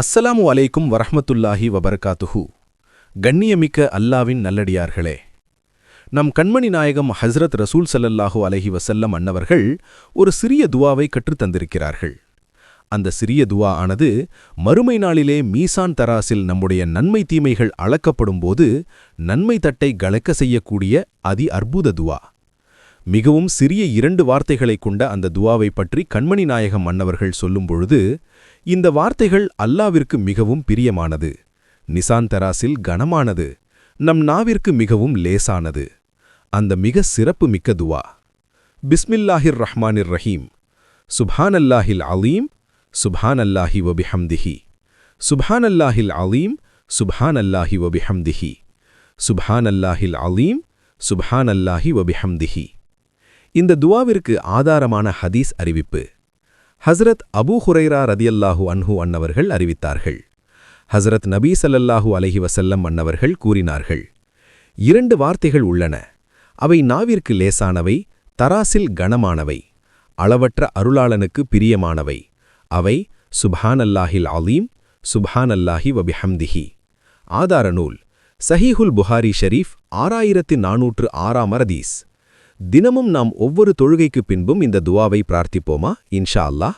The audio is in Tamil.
அஸ்ஸலாமு அலைக்கும் வரஹமத்துல்லாஹி வபரகாத்துஹு. கண்ணியமிக்க அல்லாவின் நல்லடியார்களே நம் கண்மணி நாயகம் ஹஸ்ரத் ரசூல் சல்லல்லாஹு அலஹி வசல்லம் அன்னவர்கள் ஒரு சிறிய துவாவை கற்றுத் தந்திருக்கிறார்கள். அந்த சிறிய துவா ஆனது மறுமை நாளிலே மீசான் தராசில் நம்முடைய நன்மை தீமைகள் அளக்கப்படும்போது நன்மை தட்டை கலக்க செய்யக்கூடிய அதி அற்புத துவா. மிகவும் சிறிய இரண்டு வார்த்தைகளைக் கொண்ட அந்த துவாவை பற்றி கண்மணி நாயகம் மன்னவர்கள் சொல்லும் பொழுது இந்த வார்த்தைகள் அல்லாவிற்கு மிகவும் பிரியமானது நிசாந்தராசில் கனமானது நம் நாவிற்கு மிகவும் லேசானது. அந்த மிக சிறப்பு மிக்க துவா பிஸ்மில்லாஹிர் ரஹ்மானிர் ரஹீம் சுப்ஹானல்லாஹில் அலீம் சுபான் அல்லாஹி வபிஹம்திஹி சுப்ஹானல்லாஹில் அலீம் சுப்ஹானல்லாஹி வபிஹம்திஹி சுபான் அல்லாஹில் அலீம் சுப்ஹானல்லாஹி வபிஹம்திஹி. இந்த துவாவிற்கு ஆதாரமான ஹதீஸ் அறிவிப்பு. ஹஸ்ரத் அபூ ஹுரைரா ரதியல்லாஹு அன்ஹு அன்னவர்கள் அறிவித்தார்கள். ஹஸ்ரத் நபீ ஸல்லல்லாஹு அலைஹி வசல்லம் அன்னவர்கள் கூறினார்கள். இரண்டு வார்த்தைகள் உள்ளன. அவை நாவிற்கு லேசானவை தராசில் கனமானவை அளவற்ற அருளாளனுக்கு பிரியமானவை. அவை சுப்ஹானல்லாஹில் அலீம் சுப்ஹானல்லாஹி வபிஹம்திஹி. ஆதார நூல் சஹீஹுல் புகாரி ஷரீஃப் ஆறாயிரத்து நானூற்று ஆறாம் அரதீஸ் தினமும் நாம் ஒவ்வொரு தொழுகைக்கு பின்பும் இந்த துவாவை பிரார்த்திப்போமா? இன்ஷா அல்லாஹ்.